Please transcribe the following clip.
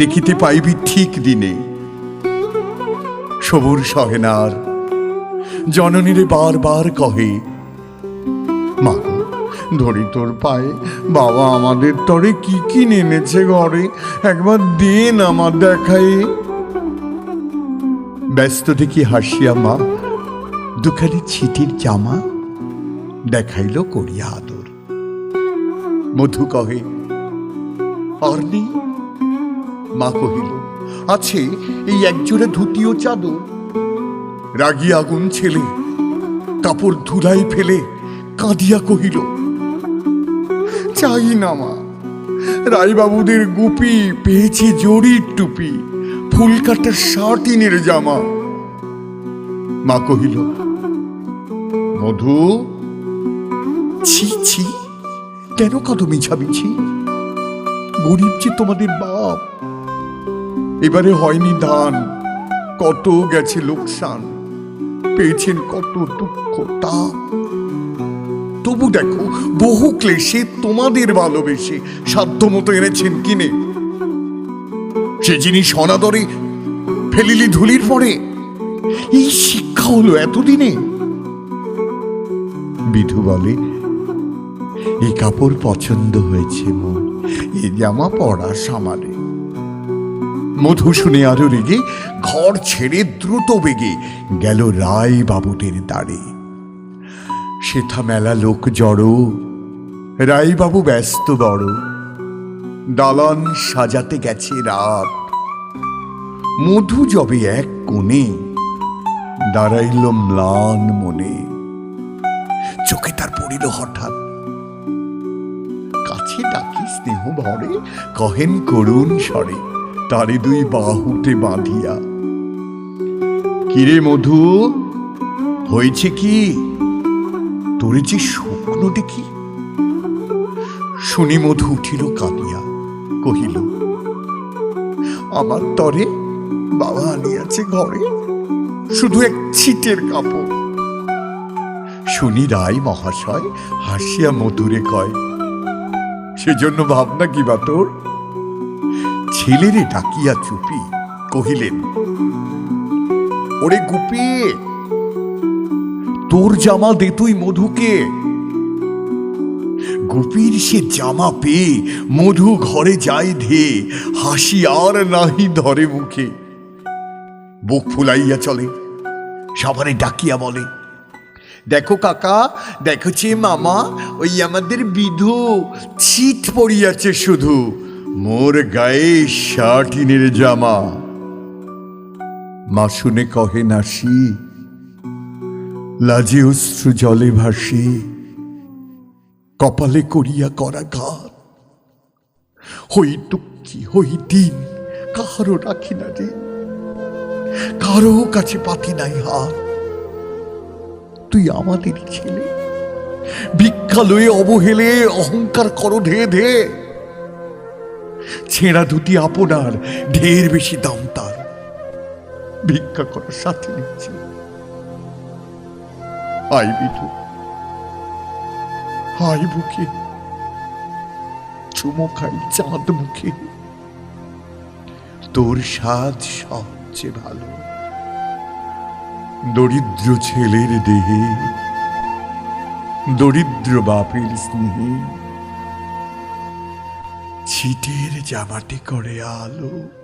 দেখিতে পাইবি ঠিক দিনে। সবুর সহেনার জননীরে বারবার কহে, মা ধরি তোর পায়ে, বাবা আমাদের তরে কি কি নেমেছে ঘরে, একবার দেন আমার দেখাই ব্যস্ত দেখি হাসিয়া মা, দুখানি ছিটির জামা দেখাইল করিয়া আদর। মধু কহে, আর নেই? মা কহিল, আছে এই একজোড়া ধুতি ও চাদর। রাগি আগুন ছেলে, কাপড় ধুলাই ফেলে কাঁদিয়া কহিল, চাই না মা, রায়বাবুদের গুপি পেয়েছে জরির টুপি, ফুল কাটার শার্টিনের জামা। মা কহিল, মধু? ছি ছি, কেন কত মিছামিছি? গরিব যে তোমাদের বাপ এবারে হয়নি ধান। কত গেছে লোকসান। পেয়েছেন কত দুঃখ, তাপ। তবু দেখো, বহু ক্লেশে তোমাদের ভালোবেসে সাধ্য মতো এনেছেন কিনে। সে জিনিস অনাদরে ফেলিলি ধুলির পরে, এই শিক্ষা হলো এতদিনে। বিধু বলে এই কাপড় পছন্দ হয়েছে মন এ জামা পরা সামারে মধু শুনে আরও রেগে ঘর ছেড়ে দ্রুত বেগে গেল রায় বাবুদের দাঁড়ে সেথা মেলা লোক জড়ো রায়বাবু ব্যস্ত বড়। দালান সাজাতে গেছে রাত। মধু যবে এক কোণে, দাঁড়াইল ম্লান মনে। চোখে তার পড়িল হঠাৎ। কাছে ডাকি স্নেহ ভরে, কহেন করুণ স্বরে। তারে দুই বাহুতে বাঁধিয়া। কিরে মধু, হয়েছে কি? তোরে যে শুকনো দেখি। শুনি মধু উঠিল কাঁদিয়া, কহিল, আমার তরে বাবা আনিয়াছে ঘরে, শুধু এক ছিটের কাপড়। শুনি রায় মহাশয় হাসিয়া মধুরে কয়, সেজন্য ভাবনা কি বা তোর? ছেলেরে ডাকিয়া চুপি কহিলেন, ওরে গুপি, তোর জামা দে তুই মধুকে। গুপির সে জামা পেয়ে মধু ঘরে যায় ধে, হাসি আর নাহি ধরে মুখে। বুক ফুলাইয়া চলে সবারে ডাকিয়া বলে, দেখো কাকা দেখছে মামা, ওই আমাদের বিধু, ছিট পড়িয়াছে শুধু। মোর গায়ে শার্টিনের জামা। মা শুনে কহে, নাসি, লাজে অশ্রু জলে ভাসি, কপালে করিয়া করা ঘাত হই দুঃখী হই দিন কাহারও রাখি না রে, কারও কাছে পাতি নাই হাত। তুই আমাদের ছেলে, ভিক্ষা লয়ে অবহেলে, অহংকার করো ধে ধে ছেঁড়া দুটি আপনার ঢের বেশি দাম তার। ভিক্ষা করার সাথে নিচ্ছে। I B2. আই বুকে। চুমো খাই চাঁদ মুখে। তোর স্বাদ সবচেয়ে ভালো। দরিদ্র ছেলের দেহে, দরিদ্র বাপের স্নেহে। ছিটের জামাটি করে আলো।